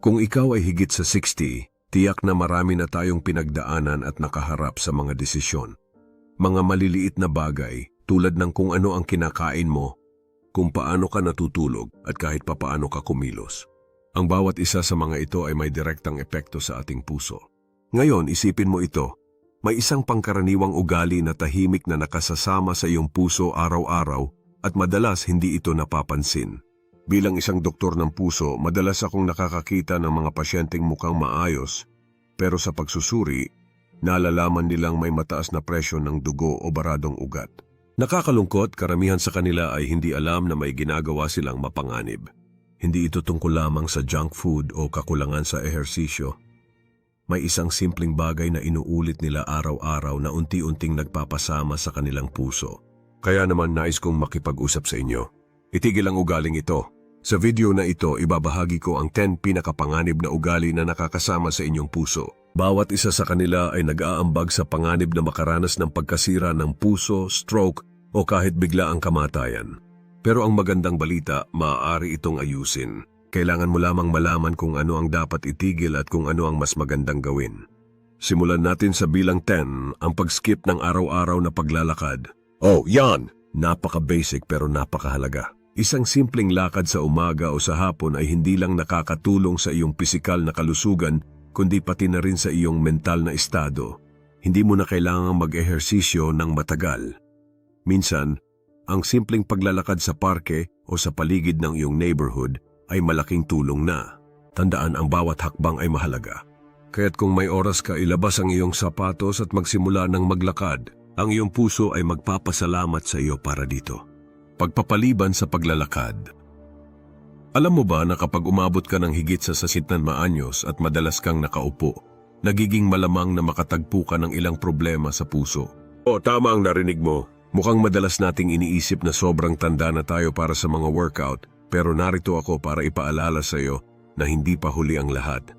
Kung ikaw ay higit sa 60, tiyak na marami na tayong pinagdaanan at nakaharap sa mga desisyon. Mga maliliit na bagay tulad ng kung ano ang kinakain mo, kung paano ka natutulog at kahit papaano ka kumilos. Ang bawat isa sa mga ito ay may direktang epekto sa ating puso. Ngayon, isipin mo ito. May isang pangkaraniwang ugali na tahimik na nakasasama sa iyong puso araw-araw at madalas hindi ito napapansin. Bilang isang doktor ng puso, madalas akong nakakakita ng mga pasyenteng mukhang maayos, pero sa pagsusuri, nalalaman nilang may mataas na presyon ng dugo o baradong ugat. Nakakalungkot, karamihan sa kanila ay hindi alam na may ginagawa silang mapanganib. Hindi ito tungkol lamang sa junk food o kakulangan sa ehersisyo. May isang simpleng bagay na inuulit nila araw-araw na unti-unting nagpapasama sa kanilang puso. Kaya naman nais kong makipag-usap sa inyo. Itigil ang ugaling ito. Sa video na ito, ibabahagi ko ang 10 pinakapanganib na ugali na nakakasama sa inyong puso. Bawat isa sa kanila ay nag-aambag sa panganib na makaranas ng pagkasira ng puso, stroke o kahit bigla ang kamatayan. Pero ang magandang balita, maaari itong ayusin. Kailangan mo lamang malaman kung ano ang dapat itigil at kung ano ang mas magandang gawin. Simulan natin sa bilang 10 ang pag-skip ng araw-araw na paglalakad. Oh, yan! Napaka-basic pero napakahalaga. Isang simpleng lakad sa umaga o sa hapon ay hindi lang nakakatulong sa iyong pisikal na kalusugan, kundi pati na rin sa iyong mental na estado. Hindi mo na kailangang mag-ehersisyo ng matagal. Minsan, ang simpleng paglalakad sa parke o sa paligid ng iyong neighborhood ay malaking tulong na. Tandaan ang bawat hakbang ay mahalaga. Kaya't kung may oras ka ilabas ang iyong sapatos at magsimula ng maglakad, ang iyong puso ay magpapasalamat sa iyo para dito. Pagpapaliban sa paglalakad. Alam mo ba na kapag umabot ka ng higit sa sasitnan maanyos at madalas kang nakaupo, nagiging malamang na makatagpo ka ng ilang problema sa puso? O tama ang narinig mo. Mukhang madalas nating iniisip na sobrang tanda na tayo para sa mga workout, pero narito ako para ipaalala sa iyo na hindi pa huli ang lahat.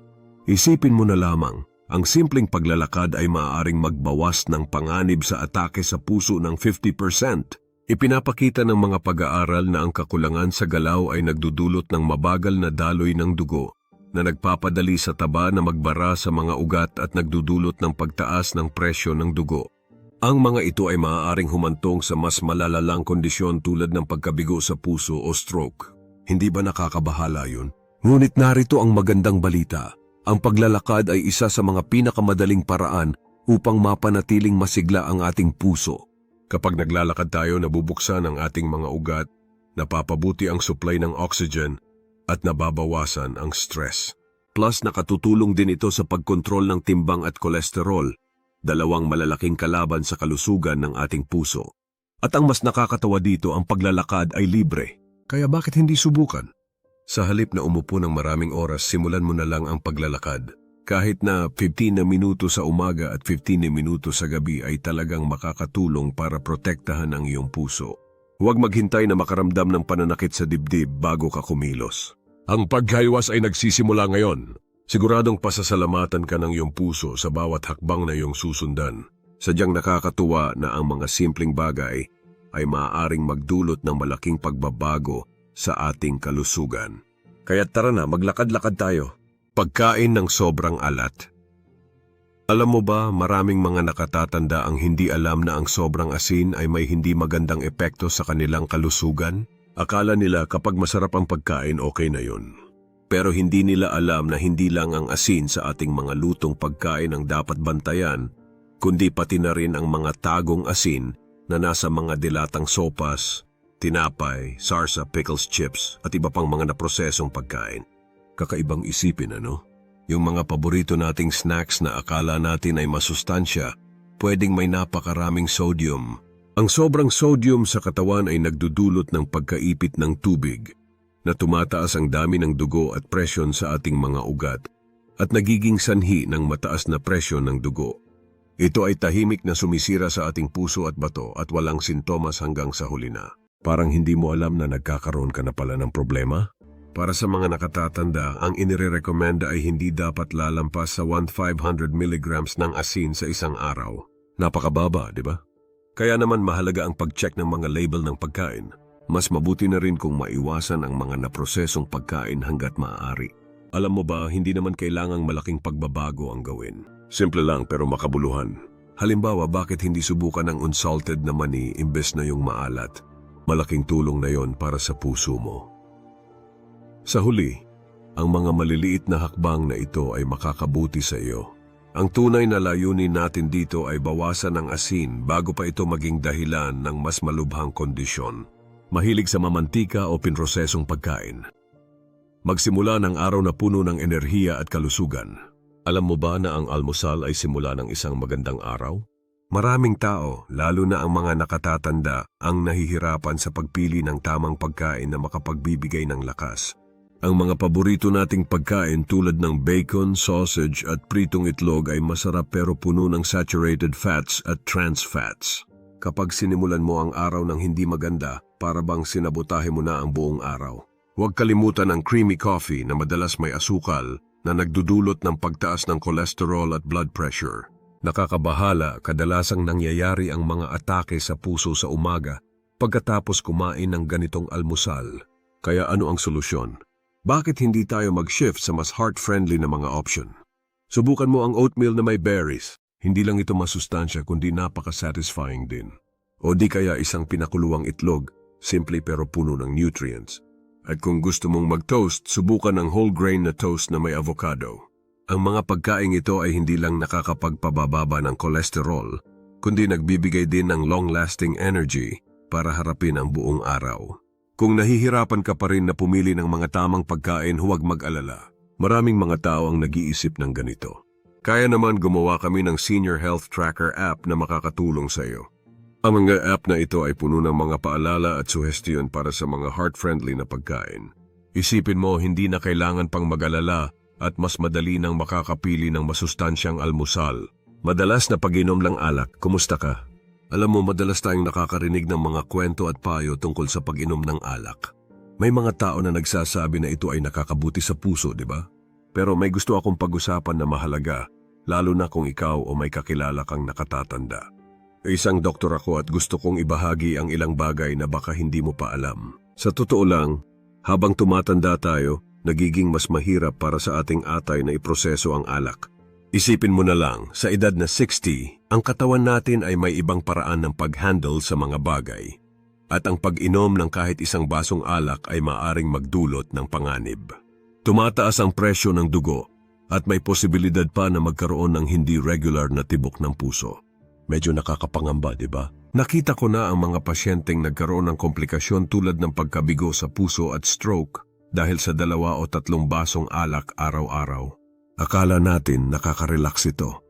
Isipin mo na lamang, ang simpleng paglalakad ay maaaring magbawas ng panganib sa atake sa puso ng 50%. Ipinapakita ng mga pag-aaral na ang kakulangan sa galaw ay nagdudulot ng mabagal na daloy ng dugo na nagpapadali sa taba na magbara sa mga ugat at nagdudulot ng pagtaas ng presyo ng dugo. Ang mga ito ay maaaring humantong sa mas malalalang kondisyon tulad ng pagkabigo sa puso o stroke. Hindi ba nakakabahala yun? Ngunit narito ang magandang balita. Ang paglalakad ay isa sa mga pinakamadaling paraan upang mapanatiling masigla ang ating puso. Kapag naglalakad tayo, nabubuksan ang ating mga ugat, napapabuti ang supply ng oxygen, at nababawasan ang stress. Plus nakatutulong din ito sa pagkontrol ng timbang at kolesterol, dalawang malalaking kalaban sa kalusugan ng ating puso. At ang mas nakakatawa dito, ang paglalakad ay libre. Kaya bakit hindi subukan? Sa halip na umupo ng maraming oras, simulan mo na lang ang paglalakad. Kahit na 15 na minuto sa umaga at 15 na minuto sa gabi ay talagang makakatulong para protektahan ang iyong puso. Huwag maghintay na makaramdam ng pananakit sa dibdib bago ka kumilos. Ang pagkaiwas ay nagsisimula ngayon. Siguradong pasasalamatan ka ng iyong puso sa bawat hakbang na iyong susundan. Sadyang nakakatuwa na ang mga simpleng bagay ay maaaring magdulot ng malaking pagbabago sa ating kalusugan. Kaya tara na, maglakad-lakad tayo. Pagkain ng sobrang alat. Alam mo ba, maraming mga nakatatanda ang hindi alam na ang sobrang asin ay may hindi magandang epekto sa kanilang kalusugan? Akala nila kapag masarap ang pagkain, okay na yun. Pero hindi nila alam na hindi lang ang asin sa ating mga lutong pagkain ang dapat bantayan, kundi pati na rin ang mga tagong asin na nasa mga dilatang sopas, tinapay, sarsa, pickles, chips at iba pang mga naprosesong pagkain. Kakaibang isipin ano? Yung mga paborito nating snacks na akala natin ay masustansya, pwedeng may napakaraming sodium. Ang sobrang sodium sa katawan ay nagdudulot ng pagkaipit ng tubig, na tumataas ang dami ng dugo at presyon sa ating mga ugat, at nagiging sanhi ng mataas na presyon ng dugo. Ito ay tahimik na sumisira sa ating puso at bato at walang sintomas hanggang sa huli na. Parang hindi mo alam na nagkakaroon ka na pala ng problema? Para sa mga nakatatanda, ang inirekomenda ay hindi dapat lalampas sa 1,500 mg ng asin sa isang araw. Napakababa, di ba? Kaya naman mahalaga ang pag-check ng mga label ng pagkain. Mas mabuti na rin kung maiwasan ang mga naprosesong pagkain hanggat maaari. Alam mo ba, hindi naman kailangang malaking pagbabago ang gawin. Simple lang pero makabuluhan. Halimbawa, bakit hindi subukan ng unsalted na mani imbes na yung maalat? Malaking tulong na yon para sa puso mo. Sa huli, ang mga maliliit na hakbang na ito ay makakabuti sa iyo. Ang tunay na layunin natin dito ay bawasan ang asin bago pa ito maging dahilan ng mas malubhang kondisyon. Mahilig sa mamantika o pinrosesong pagkain. Magsimula ng araw na puno ng enerhiya at kalusugan. Alam mo ba na ang almusal ay simula ng isang magandang araw? Maraming tao, lalo na ang mga nakatatanda, ang nahihirapan sa pagpili ng tamang pagkain na makapagbibigay ng lakas. Ang mga paborito nating pagkain tulad ng bacon, sausage at pritong itlog ay masarap pero puno ng saturated fats at trans fats. Kapag sinimulan mo ang araw ng hindi maganda, para bang sinabotahe mo na ang buong araw. Huwag kalimutan ang creamy coffee na madalas may asukal na nagdudulot ng pagtaas ng cholesterol at blood pressure. Nakakabahala, kadalasang nangyayari ang mga atake sa puso sa umaga pagkatapos kumain ng ganitong almusal. Kaya ano ang solusyon? Bakit hindi tayo mag-shift sa mas heart-friendly na mga option? Subukan mo ang oatmeal na may berries. Hindi lang ito masustansya kundi napaka-satisfying din. O di kaya isang pinakuluang itlog, simple pero puno ng nutrients. At kung gusto mong mag-toast, subukan ang whole grain na toast na may avocado. Ang mga pagkain ito ay hindi lang nakakapagpabababa ng kolesterol, kundi nagbibigay din ng long-lasting energy para harapin ang buong araw. Kung nahihirapan ka pa rin na pumili ng mga tamang pagkain, huwag mag-alala. Maraming mga tao ang nag-iisip ng ganito. Kaya naman gumawa kami ng Senior Health Tracker app na makakatulong sa iyo. Ang mga app na ito ay puno ng mga paalala at suhestiyon para sa mga heart-friendly na pagkain. Isipin mo hindi na kailangan pang mag-alala at mas madali nang makakapili ng masustansyang almusal. Madalas na pag-inom ng alak, kumusta ka? Alam mo, madalas tayong nakakarinig ng mga kwento at payo tungkol sa pag-inom ng alak. May mga tao na nagsasabi na ito ay nakakabuti sa puso, di ba? Pero may gusto akong pag-usapan na mahalaga, lalo na kung ikaw o may kakilala kang nakatatanda. Isang doktor ako at gusto kong ibahagi ang ilang bagay na baka hindi mo pa alam. Sa totoo lang, habang tumatanda tayo, nagiging mas mahirap para sa ating atay na iproseso ang alak. Isipin mo na lang, sa edad na 60, ang katawan natin ay may ibang paraan ng pag-handle sa mga bagay. At ang pag-inom ng kahit isang basong alak ay maaring magdulot ng panganib. Tumataas ang presyo ng dugo at may posibilidad pa na magkaroon ng hindi regular na tibok ng puso. Medyo nakakapangamba, di ba? Nakita ko na ang mga pasyenteng nagkaroon ng komplikasyon tulad ng pagkabigo sa puso at stroke dahil sa dalawa o tatlong basong alak araw-araw. Akala natin nakaka-relax ito.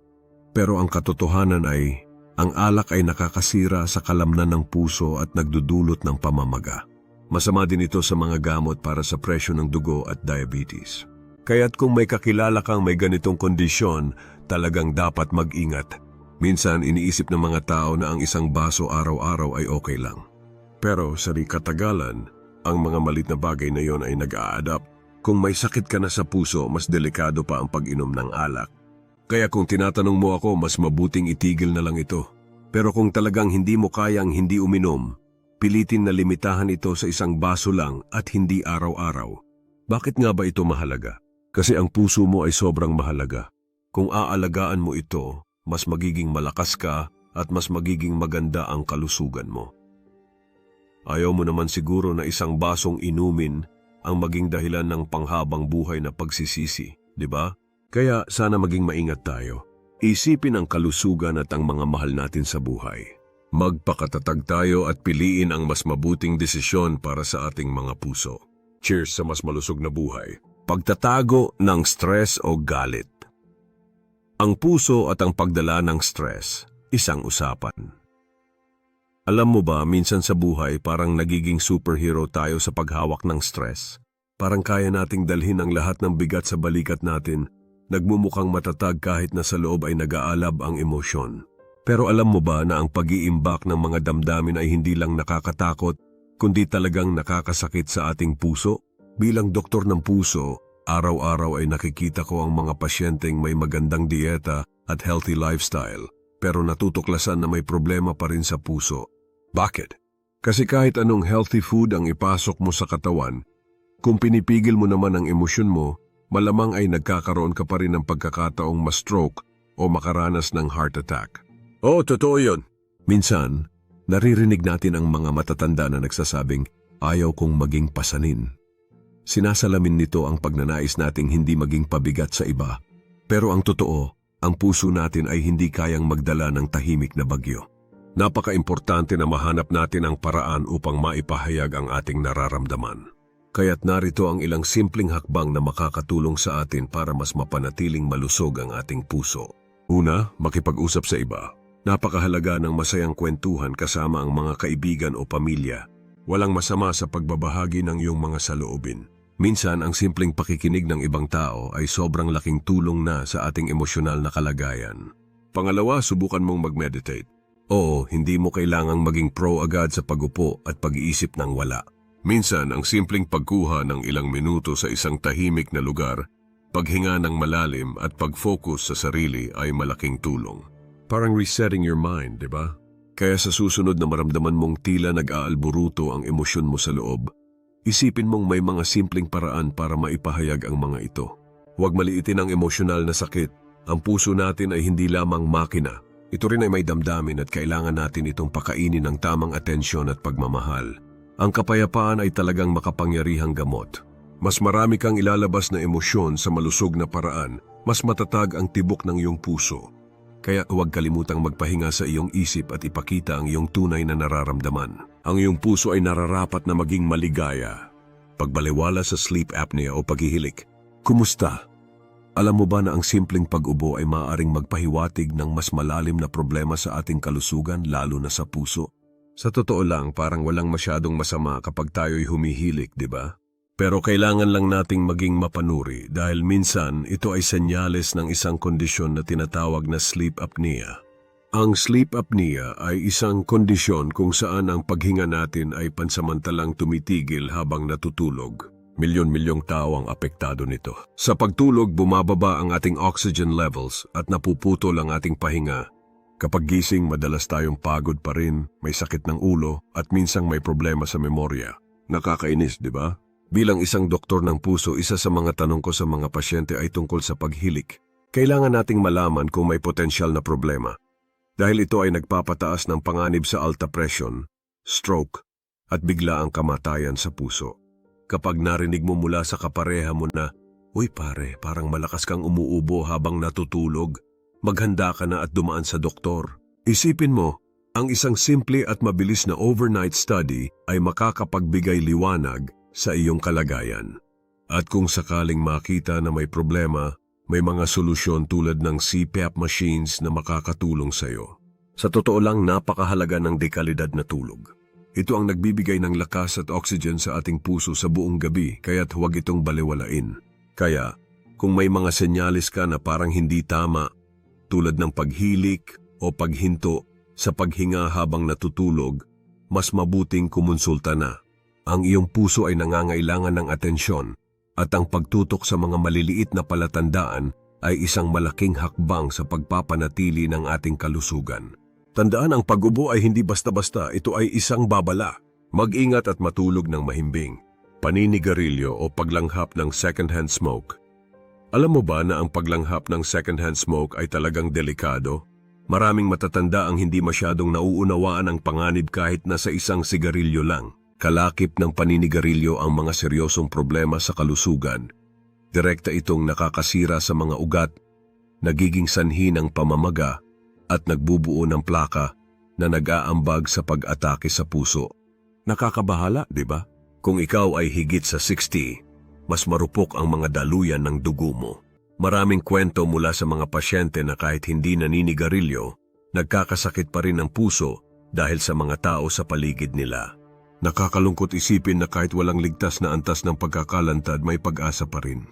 Pero ang katotohanan ay, ang alak ay nakakasira sa kalamnan ng puso at nagdudulot ng pamamaga. Masama din ito sa mga gamot para sa presyo ng dugo at diabetes. Kaya't kung may kakilala kang may ganitong kondisyon, talagang dapat mag-ingat. Minsan iniisip ng mga tao na ang isang baso araw-araw ay okay lang. Pero sa katagalan, ang mga malit na bagay na yon ay nag-a-adapt. Kung may sakit ka na sa puso, mas delikado pa ang pag-inom ng alak. Kaya kung tinatanong mo ako, mas mabuting itigil na lang ito. Pero kung talagang hindi mo kayang hindi uminom, pilitin na limitahan ito sa isang baso lang at hindi araw-araw. Bakit nga ba ito mahalaga? Kasi ang puso mo ay sobrang mahalaga. Kung aalagaan mo ito, mas magiging malakas ka at mas magiging maganda ang kalusugan mo. Ayaw mo naman siguro na isang basong inumin ang maging dahilan ng panghabang buhay na pagsisisi, di ba? Kaya sana maging maingat tayo. Isipin ang kalusugan at ang mga mahal natin sa buhay. Magpakatatag tayo at piliin ang mas mabuting desisyon para sa ating mga puso. Cheers sa mas malusog na buhay. Pagtatago ng stress o galit. Ang puso at ang pagdala ng stress, isang usapan. Alam mo ba, minsan sa buhay parang nagiging superhero tayo sa paghawak ng stress. Parang kaya nating dalhin ang lahat ng bigat sa balikat natin, nagmumukhang matatag kahit na sa loob ay nag-aalab ang emosyon. Pero alam mo ba na ang pag-iimbak ng mga damdamin ay hindi lang nakakatakot, kundi talagang nakakasakit sa ating puso? Bilang doktor ng puso, Araw-araw ay nakikita ko ang mga pasyenteng may magandang dieta at healthy lifestyle, pero natutuklasan na may problema pa rin sa puso. Bakit? Kasi kahit anong healthy food ang ipasok mo sa katawan, kung pinipigil mo naman ang emosyon mo, malamang ay nagkakaroon ka pa rin ng pagkakataong ma-stroke o makaranas ng heart attack. Oo, totoo yun. Minsan, naririnig natin ang mga matatanda na nagsasabing, ayaw kong maging pasanin. Sinasalamin nito ang pagnanais nating hindi maging pabigat sa iba. Pero ang totoo, ang puso natin ay hindi kayang magdala ng tahimik na bagyo. Napaka-importante na mahanap natin ang paraan upang maipahayag ang ating nararamdaman. Kaya't narito ang ilang simpleng hakbang na makakatulong sa atin para mas mapanatiling malusog ang ating puso. Una, makipag-usap sa iba. Napakahalaga ng masayang kwentuhan kasama ang mga kaibigan o pamilya. Walang masama sa pagbabahagi ng iyong mga saloobin. Minsan, ang simpleng pakikinig ng ibang tao ay sobrang laking tulong na sa ating emosyonal na kalagayan. Pangalawa, subukan mong mag-meditate. Oo, hindi mo kailangang maging pro agad sa pagupo at pag-iisip ng wala. Minsan, ang simpleng pagkuha ng ilang minuto sa isang tahimik na lugar, paghinga ng malalim at pag-focus sa sarili ay malaking tulong. Parang resetting your mind, di ba? Kaya sa susunod na maramdaman mong tila nag-aalburuto ang emosyon mo sa loob, isipin mong may mga simpleng paraan para maipahayag ang mga ito. Huwag maliitin ang emosyonal na sakit. Ang puso natin ay hindi lamang makina. Ito rin ay may damdamin at kailangan natin itong pakainin ng tamang atensyon at pagmamahal. Ang kapayapaan ay talagang makapangyarihang gamot. Mas marami kang ilalabas na emosyon sa malusog na paraan, mas matatag ang tibok ng iyong puso. Kaya huwag kalimutang magpahinga sa iyong isip at ipakita ang iyong tunay na nararamdaman. Ang iyong puso ay nararapat na maging maligaya. Pagbaliwala sa sleep apnea o paghihilik. Kumusta? Alam mo ba na ang simpleng pag-ubo ay maaaring magpahiwatig ng mas malalim na problema sa ating kalusugan lalo na sa puso? Sa totoo lang, parang walang masyadong masama kapag tayo'y humihilik, di ba? Pero kailangan lang nating maging mapanuri dahil minsan ito ay senyales ng isang kondisyon na tinatawag na sleep apnea. Ang sleep apnea ay isang kondisyon kung saan ang paghinga natin ay pansamantalang tumitigil habang natutulog. Milyon-milyong tao ang apektado nito. Sa pagtulog, bumababa ang ating oxygen levels at napuputol ang ating pahinga. Kapag gising, madalas tayong pagod pa rin, may sakit ng ulo at minsang may problema sa memorya. Nakakainis, di ba? Bilang isang doktor ng puso, isa sa mga tanong ko sa mga pasyente ay tungkol sa paghilik. Kailangan nating malaman kung may potensyal na problema. Dahil ito ay nagpapataas ng panganib sa alta presyon, stroke, at bigla ang kamatayan sa puso. Kapag narinig mo mula sa kapareha mo na, Uy pare, parang malakas kang umuubo habang natutulog, maghanda ka na at dumaan sa doktor. Isipin mo, ang isang simple at mabilis na overnight study ay makakapagbigay liwanag sa iyong kalagayan. At kung sakaling makita na may problema, may mga solusyon tulad ng CPAP machines na makakatulong sa iyo. Sa totoo lang, napakahalaga ng dekalidad na tulog. Ito ang nagbibigay ng lakas at oxygen sa ating puso sa buong gabi, kaya't huwag itong baliwalain. Kaya, kung may mga senyalis ka na parang hindi tama, tulad ng paghilik o paghinto sa paghinga habang natutulog, mas mabuting kumonsulta na. Ang iyong puso ay nangangailangan ng atensyon at ang pagtutok sa mga maliliit na palatandaan ay isang malaking hakbang sa pagpapanatili ng ating kalusugan. Tandaan ang pag-ubo ay hindi basta-basta, ito ay isang babala. Mag-ingat at matulog ng mahimbing. Paninigarilyo o paglanghap ng second-hand smoke. Alam mo ba na ang paglanghap ng second-hand smoke ay talagang delikado? Maraming matatanda ang hindi masyadong nauunawaan ang panganib kahit na sa isang sigarilyo lang. Kalakip ng paninigarilyo ang mga seryosong problema sa kalusugan. Direkta itong nakakasira sa mga ugat, nagiging sanhi ng pamamaga at nagbubuo ng plaka na nag-aambag sa pag-atake sa puso. Nakakabahala, di ba? Kung ikaw ay higit sa 60, mas marupok ang mga daluyan ng dugo mo. Maraming kwento mula sa mga pasyente na kahit hindi naninigarilyo, nagkakasakit pa rin ng puso dahil sa mga tao sa paligid nila. Nakakalungkot isipin na kahit walang ligtas na antas ng pagkakalantad may pag-asa pa rin.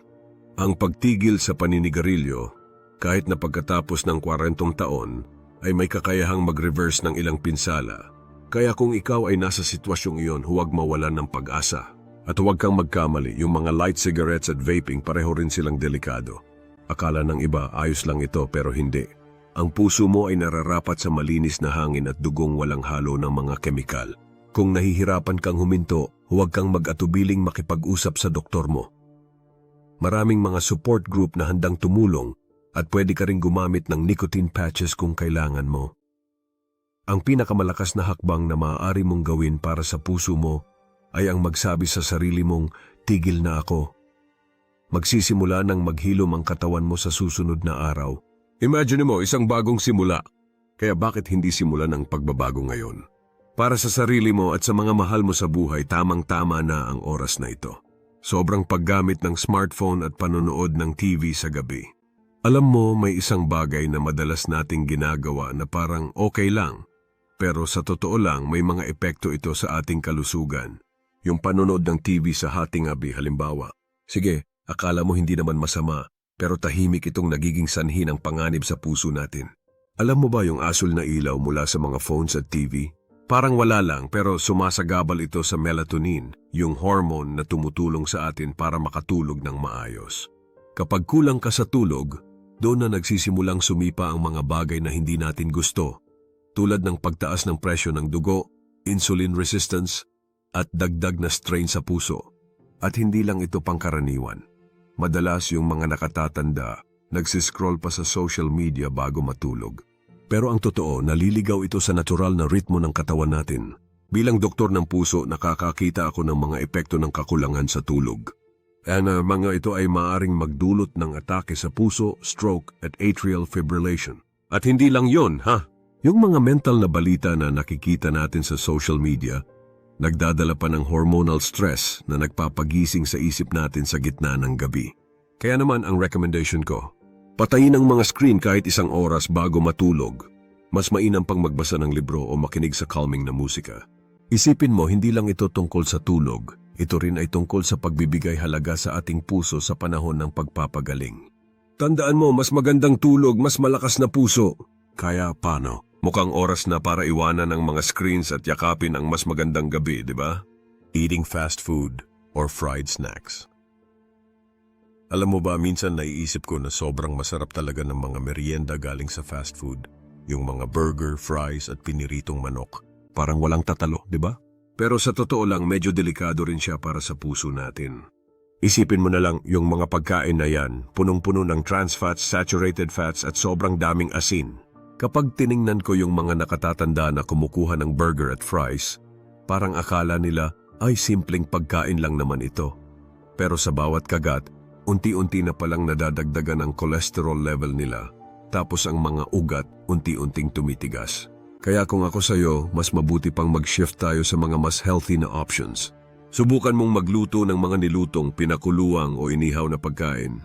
Ang pagtigil sa paninigarilyo, kahit na pagkatapos ng 40 taon, ay may kakayahang mag-reverse ng ilang pinsala. Kaya kung ikaw ay nasa sitwasyong iyon, huwag mawalan ng pag-asa. At huwag kang magkamali, yung mga light cigarettes at vaping pareho rin silang delikado. Akala ng iba ayos lang ito pero hindi. Ang puso mo ay nararapat sa malinis na hangin at dugong walang halo ng mga kemikal. Kung nahihirapan kang huminto, huwag kang mag-atubiling makipag-usap sa doktor mo. Maraming mga support group na handang tumulong at pwede ka rin gumamit ng nicotine patches kung kailangan mo. Ang pinakamalakas na hakbang na maaari mong gawin para sa puso mo ay ang magsabi sa sarili mong, tigil na ako. Magsisimula ng maghilom ang katawan mo sa susunod na araw. Imagine mo, isang bagong simula. Kaya bakit hindi simulan ang pagbabago ngayon? Para sa sarili mo at sa mga mahal mo sa buhay, tamang-tama na ang oras na ito. Sobrang paggamit ng smartphone at panonood ng TV sa gabi. Alam mo, may isang bagay na madalas nating ginagawa na parang okay lang. Pero sa totoo lang, may mga epekto ito sa ating kalusugan. Yung panonood ng TV sa hating gabi halimbawa. Sige, akala mo hindi naman masama, pero tahimik itong nagiging sanhi ng panganib sa puso natin. Alam mo ba yung asul na ilaw mula sa mga phones at TV? Parang wala lang pero sumasagabal ito sa melatonin, yung hormone na tumutulong sa atin para makatulog ng maayos. Kapag kulang ka sa tulog, doon na nagsisimulang sumipa ang mga bagay na hindi natin gusto, tulad ng pagtaas ng presyo ng dugo, insulin resistance, at dagdag na strain sa puso. At hindi lang ito pangkaraniwan. Madalas yung mga nakatatanda, nagsiscroll pa sa social media bago matulog. Pero ang totoo, naliligaw ito sa natural na ritmo ng katawan natin. Bilang doktor ng puso, nakakakita ako ng mga epekto ng kakulangan sa tulog. Ang uh, mga ito ay maaring magdulot ng atake sa puso, stroke at atrial fibrillation. At hindi lang yon, ha? Yung mga mental na balita na nakikita natin sa social media, nagdadala pa ng hormonal stress na nagpapagising sa isip natin sa gitna ng gabi. Kaya naman ang recommendation ko, Patayin ang mga screen kahit isang oras bago matulog. Mas mainam pang magbasa ng libro o makinig sa calming na musika. Isipin mo, hindi lang ito tungkol sa tulog. Ito rin ay tungkol sa pagbibigay halaga sa ating puso sa panahon ng pagpapagaling. Tandaan mo, mas magandang tulog, mas malakas na puso. Kaya paano? Mukhang oras na para iwanan ang mga screens at yakapin ang mas magandang gabi, di ba? Eating fast food or fried snacks. Alam mo ba, minsan naiisip ko na sobrang masarap talaga ng mga merienda galing sa fast food. Yung mga burger, fries at piniritong manok. Parang walang tatalo, di ba? Pero sa totoo lang, medyo delikado rin siya para sa puso natin. Isipin mo na lang yung mga pagkain na yan, punong-puno ng trans fats, saturated fats at sobrang daming asin. Kapag tiningnan ko yung mga nakatatanda na kumukuha ng burger at fries, parang akala nila ay simpleng pagkain lang naman ito. Pero sa bawat kagat, unti-unti na palang nadadagdagan ang cholesterol level nila, tapos ang mga ugat unti-unting tumitigas. Kaya kung ako sa'yo, mas mabuti pang mag-shift tayo sa mga mas healthy na options. Subukan mong magluto ng mga nilutong, pinakuluang o inihaw na pagkain.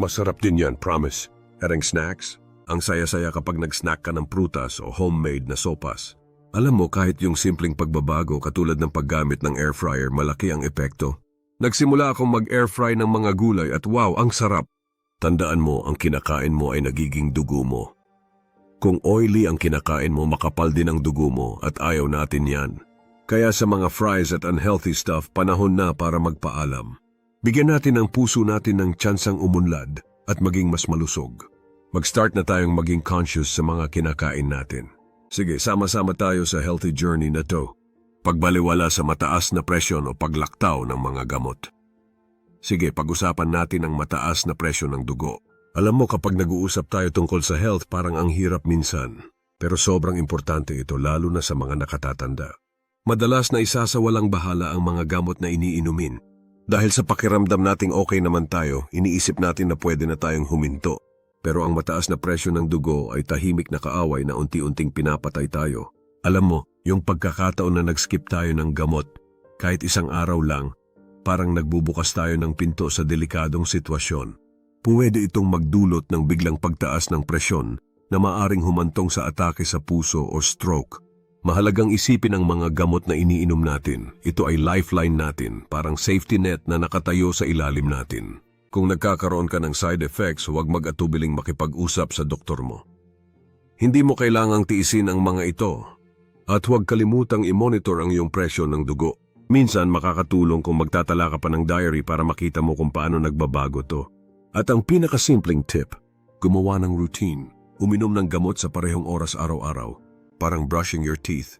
Masarap din yan, promise. Ereng snacks? Ang saya-saya kapag nag-snack ka ng prutas o homemade na sopas. Alam mo, kahit yung simpleng pagbabago katulad ng paggamit ng air fryer, malaki ang epekto. Nagsimula akong mag-air fry ng mga gulay at wow, ang sarap. Tandaan mo, ang kinakain mo ay nagiging dugo mo. Kung oily ang kinakain mo, makapal din ang dugo mo at ayaw natin yan. Kaya sa mga fries at unhealthy stuff, panahon na para magpaalam. Bigyan natin ang puso natin ng tsansang umunlad at maging mas malusog. Mag-start na tayong maging conscious sa mga kinakain natin. Sige, sama-sama tayo sa healthy journey na to pagbaliwala sa mataas na presyon o paglaktaw ng mga gamot. Sige, pag-usapan natin ang mataas na presyo ng dugo. Alam mo kapag nag-uusap tayo tungkol sa health parang ang hirap minsan. Pero sobrang importante ito lalo na sa mga nakatatanda. Madalas na isasawalang bahala ang mga gamot na iniinumin. Dahil sa pakiramdam nating okay naman tayo, iniisip natin na pwede na tayong huminto. Pero ang mataas na presyo ng dugo ay tahimik na kaaway na unti-unting pinapatay tayo. Alam mo, yung pagkakataon na nag-skip tayo ng gamot, kahit isang araw lang, parang nagbubukas tayo ng pinto sa delikadong sitwasyon. Pwede itong magdulot ng biglang pagtaas ng presyon na maaring humantong sa atake sa puso o stroke. Mahalagang isipin ang mga gamot na iniinom natin. Ito ay lifeline natin, parang safety net na nakatayo sa ilalim natin. Kung nagkakaroon ka ng side effects, huwag mag-atubiling makipag-usap sa doktor mo. Hindi mo kailangang tiisin ang mga ito at huwag kalimutang i-monitor ang iyong presyo ng dugo. Minsan makakatulong kung magtatala ka pa ng diary para makita mo kung paano nagbabago to. At ang pinakasimpleng tip, gumawa ng routine. Uminom ng gamot sa parehong oras araw-araw, parang brushing your teeth.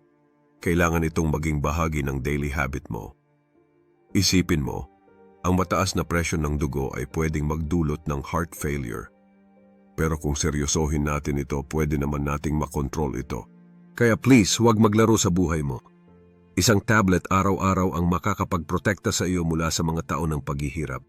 Kailangan itong maging bahagi ng daily habit mo. Isipin mo, Ang mataas na presyon ng dugo ay pwedeng magdulot ng heart failure. Pero kung seryosohin natin ito, pwede naman nating makontrol ito. Kaya please, huwag maglaro sa buhay mo. Isang tablet araw-araw ang makakapagprotekta sa iyo mula sa mga taon ng paghihirap.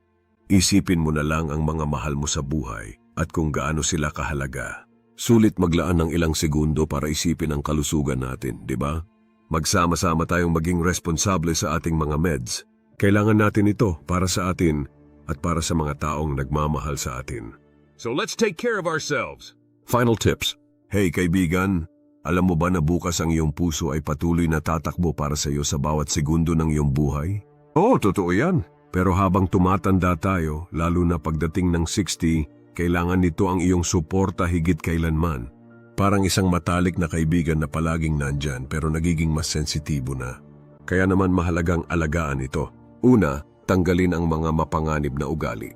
Isipin mo na lang ang mga mahal mo sa buhay at kung gaano sila kahalaga. Sulit maglaan ng ilang segundo para isipin ang kalusugan natin, di ba? Magsama-sama tayong maging responsable sa ating mga meds. Kailangan natin ito para sa atin at para sa mga taong nagmamahal sa atin. So let's take care of ourselves. Final tips. Hey kaibigan, alam mo ba na bukas ang iyong puso ay patuloy na tatakbo para sa iyo sa bawat segundo ng iyong buhay? Oo, totoo yan. Pero habang tumatanda tayo, lalo na pagdating ng 60, kailangan nito ang iyong suporta higit kailanman. Parang isang matalik na kaibigan na palaging nandyan pero nagiging mas sensitibo na. Kaya naman mahalagang alagaan ito. Una, tanggalin ang mga mapanganib na ugali.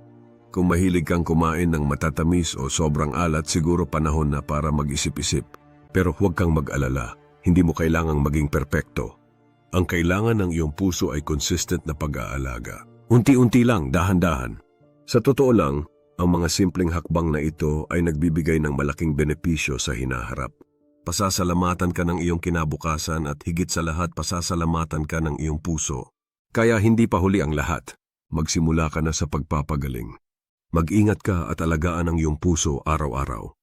Kung mahilig kang kumain ng matatamis o sobrang alat, siguro panahon na para mag-isip-isip. Pero huwag kang mag-alala, hindi mo kailangang maging perpekto. Ang kailangan ng iyong puso ay consistent na pag-aalaga. Unti-unti lang, dahan-dahan. Sa totoo lang, ang mga simpleng hakbang na ito ay nagbibigay ng malaking benepisyo sa hinaharap. Pasasalamatan ka ng iyong kinabukasan at higit sa lahat pasasalamatan ka ng iyong puso. Kaya hindi pa huli ang lahat. Magsimula ka na sa pagpapagaling. Mag-ingat ka at alagaan ang iyong puso araw-araw.